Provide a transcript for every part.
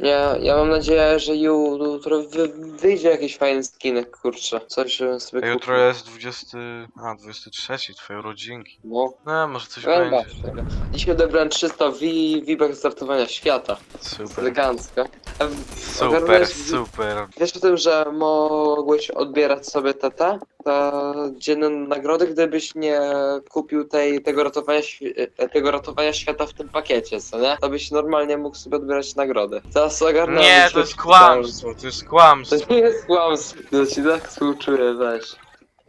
Ja, ja mam nadzieję, że ju- jutro wy, wyjdzie jakiś fajny skinek, kurczę. Coś żebym sobie A kupił. jutro jest 20... A, 23, twoje rodzinki. No, No, może coś ja będzie. tego. Dzisiaj odebrałem 300 wi wibek startowania świata. Super. Elegancko. A Super, ogarnąłeś- super. Wiesz o tym, że mogłeś odbierać sobie te, te dzienne nagrody, gdybyś nie kupił tej, tego, ratowania, e, tego ratowania świata w tym pakiecie, co nie? To byś normalnie mógł sobie odbierać nagrody. Teraz ogarnąłem. Nie, to jest kłamstwo, to jest kłamstwo. To nie jest kłamstwo, to ci tak współczuję, weź.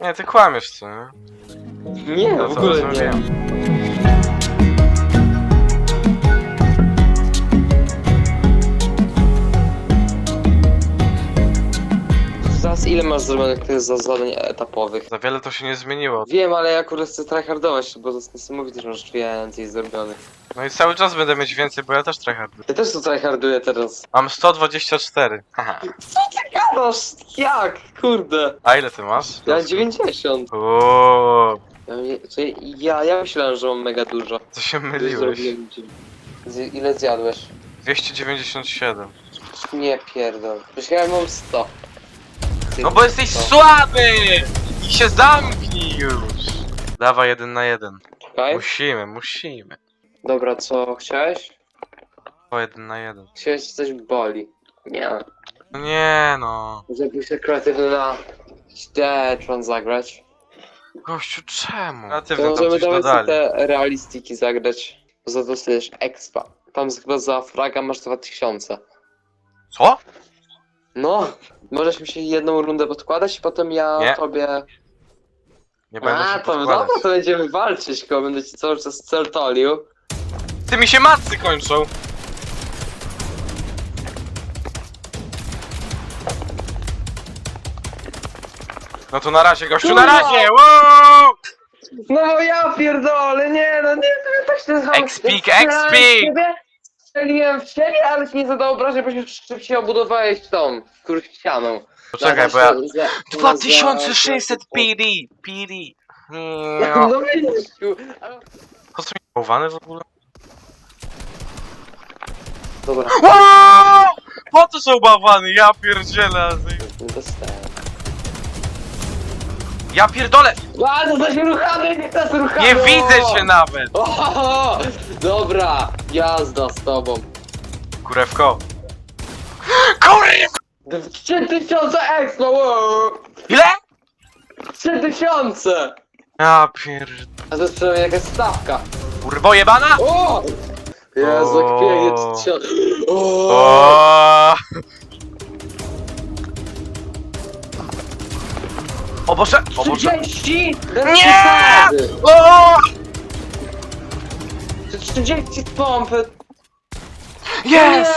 Nie, ty kłamiesz, co nie? Nie, No w ogóle nie. Zaraz ile masz zrobionych tych za- zadań etapowych? Za wiele to się nie zmieniło. Wiem, ale ja akurat chcę tryhardować, bo to jest niesamowite, że masz więcej zrobionych. No i cały czas będę mieć więcej, bo ja też tryharduję. Ja też to tryharduję teraz. Mam 124. Haha. Gadasz, jak? Kurde. A ile ty masz? Ja mam 90. Ooo, Ja, ja, ja myślałem, że mam mega dużo. to się myliłeś. zrobiłem ci- Z, ile zjadłeś? 297. Nie pierdol. Myślałem, mam 100. Ty- No bo jesteś 100. słaby! I się zamknij już! Dawaj jeden na jeden. Czekaj. Musimy, musimy. Dobra, co chciałeś? O jeden na jeden. Chciałeś że coś boli. Nie. No nie no. Żeby się kreatywny na Detron zagrać. Gościu, czemu? To Kreatywne tam możemy coś nawet sobie te realistiki zagrać. Za to dostajesz expa. Tam chyba za fraga masz 2000. Co? No, możesz mi się jedną rundę podkładać i potem ja Nie. tobie... Nie będę A, się to podkładać. dobra, to będziemy walczyć, tylko będę ci cały czas celtolił. Ty mi się matcy kończą! No to na razie, gościu, na Kurwa! razie! Woo! No ja pierdolę, nie no, nie, to tak się zachowam. Expik, ciebie, Strzeliłem w ciebie, ale ci nie zadał obrażeń, bo się szybciej obudowałeś tą, których ścianą. Poczekaj, bo ja... Za- za- 2600 za- PD! PD! No widzisz, ku- ale- Po co mi bałwany w ogóle? Dobra! Po co są bałwany? Ja pierdzielę! nie dostałem. Ja pierdolę! A, to coś ruchamy, nie to jest ruchamy! Nie widzę cię nawet! Ohoho! Dobra, jazda z tobą. Kurewko! Kurewko! 3000 expo, wow! Ile? 3000! Ja pierd... A to jest przynajmniej jakaś stawka. Kurwo jebana! O! Jezu, jak pięknie 3000. O! O! O Boże! O Boże! 30! Nie! O! 30 pompy. Jest!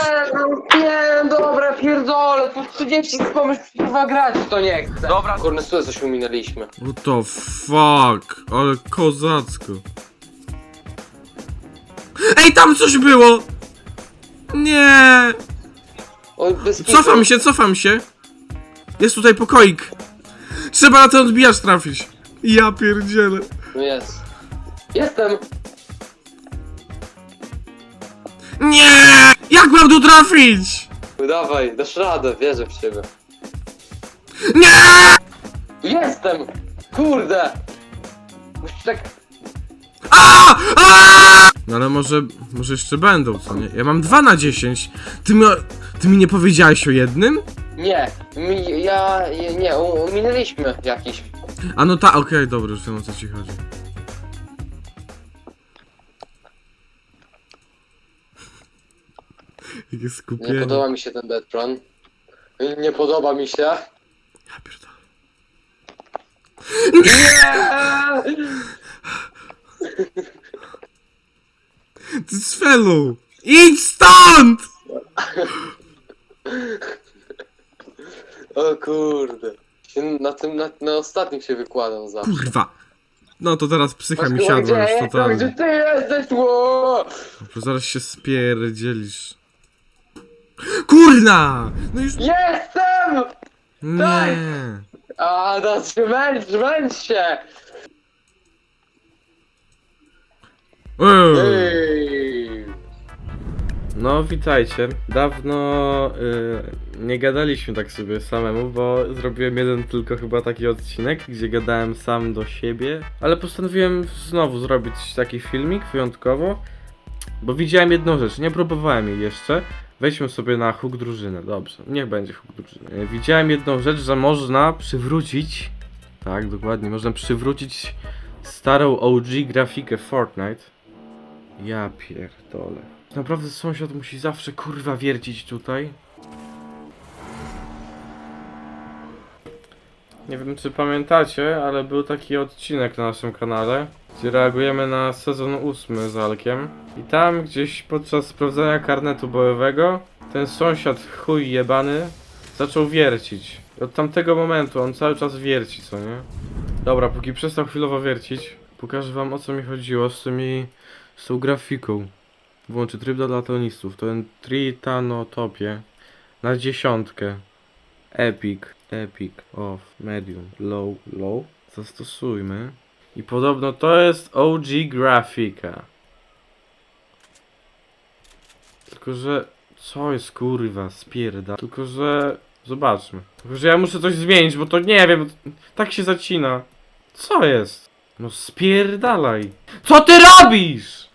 Nie, nie, dobra, pierdolę, po 30 pomysł chyba grać w to nie chcę. Dobra. Kurde, tu coś uminęliśmy. What the fuck? Ale kozacko. Ej, tam coś było! Nie! Oj, bez Cofam się, cofam się. Jest tutaj pokoik. Trzeba na ten odbijacz trafić. Ja pierdzielę. Jest. Jestem. Nie! Jak mam tu trafić? No Dawaj, dasz radę, wierzę w ciebie. Nie! Jestem! Kurde! Musisz tak... A! A! No ale może, może jeszcze będą, co nie? Ja mam 2 na 10. Ty mi, ty mi nie powiedziałeś o jednym? Nie, mi, ja... Nie, nie u- uminęliśmy jakiś. A no ta, okej, dobra, już wiem o co ci chodzi. Jakie Nie skupienie. podoba mi się ten Deadron. Nie podoba mi się. Ja pierdolę. Ty Svelu! Idź stąd! O kurde. Się Na tym, na, na ostatnim się wykładam za. Kurwa! No to teraz psycha mi Gdzie siadła już? Gdzie totalnie. ty jesteś? Ło! Bo zaraz się spierdzielisz. Kurna! No już... Jestem! Nie! A, no się! Ej. Ej. No, witajcie. Dawno y, nie gadaliśmy tak sobie samemu, bo zrobiłem jeden tylko chyba taki odcinek, gdzie gadałem sam do siebie, ale postanowiłem znowu zrobić taki filmik wyjątkowo, bo widziałem jedną rzecz, nie próbowałem jej jeszcze. Wejdźmy sobie na huk drużynę, dobrze, niech będzie huk drużyny. Widziałem jedną rzecz, że można przywrócić, tak, dokładnie, można przywrócić starą OG grafikę Fortnite. Ja pierdolę. Naprawdę sąsiad musi zawsze kurwa wiercić tutaj. Nie wiem czy pamiętacie, ale był taki odcinek na naszym kanale, gdzie reagujemy na sezon ósmy z Alkiem. I tam gdzieś podczas sprawdzania karnetu bojowego, ten sąsiad chuj jebany zaczął wiercić. I od tamtego momentu on cały czas wierci, co nie? Dobra, póki przestał chwilowo wiercić, pokażę wam o co mi chodziło z tymi... z tą grafiką. Włączy tryb dla latonistów. To ten Tritanotopie na dziesiątkę. Epic, Epic, Off, Medium, Low, Low. Zastosujmy. I podobno to jest OG grafika. Tylko, że... Co jest kurwa, spierda. Tylko, że... Zobaczmy. Tylko, że ja muszę coś zmienić, bo to nie wiem. Tak się zacina. Co jest? No spierdalaj. Co ty robisz?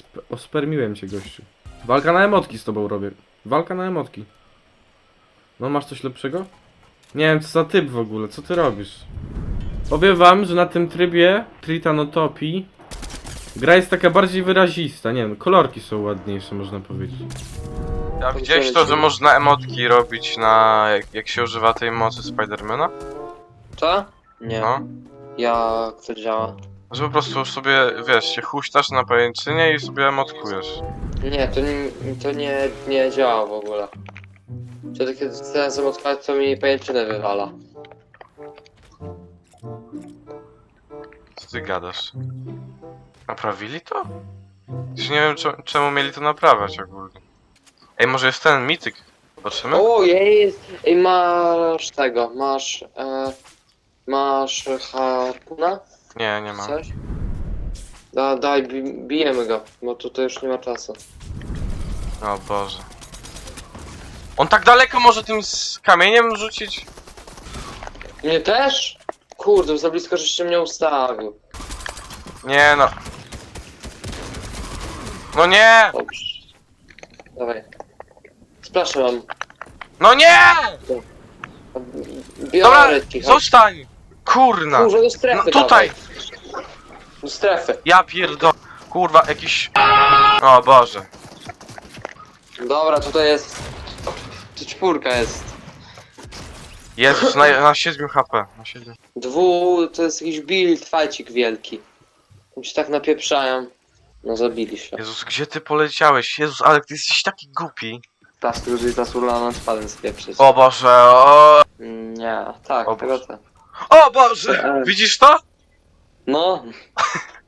Sp ospermiłem cię, gościu. Walka na emotki z tobą robię. Walka na emotki. No, masz coś lepszego? Nie wiem, co za typ w ogóle, co ty robisz? Powiem wam, że na tym trybie Tritanotopii gra jest taka bardziej wyrazista, nie wiem, kolorki są ładniejsze, można powiedzieć. A widziałeś to, że można emotki robić na... jak, jak się używa tej mocy Spidermana? Co? Nie. No. Jak to działa? Że po prostu sobie, wiesz, się huśtasz na pajęczynie i sobie emotkujesz. Nie, to nie, to nie, nie działa w ogóle. Czy to kiedy chcę zamotkować, to mi pajęczynę wywala. Co ty gadasz? Naprawili to? Już nie wiem cze- czemu mieli to naprawiać ogólnie. Ej, może jest ten mityk? Zobaczymy? O, jest! Ej, masz tego, masz... E, masz harpuna? Nie, nie ma. Coś? Da, daj, bi, bijemy go, bo tutaj już nie ma czasu. O Boże. On tak daleko może tym z kamieniem rzucić? Mnie też? Kurde, za blisko, żeście mnie ustawił. Nie no. No nie! Dobrze. Dawaj. Splaszę mam. No nie! Dobra, Biorę ci, chodź. zostań! Kurna! Kurwa, do strefy No tutaj! dawaj. Do strefy. Ja pierdol... Kurwa, jakiś... O Boże. Dobra, tutaj jest... Tu czwórka jest. Jezus, na, na 7 HP. Na 7. Dwu, to jest jakiś build, fajcik wielki. Tam się tak napieprzają. No zabili się. Jezus, gdzie ty poleciałeś? Jezus, ale ty jesteś taki głupi. Już jest zasulana spadem spieprzyć. O Boże, o... Nie, tak, O tego Boże. tak. O Boże! Widzisz to? No,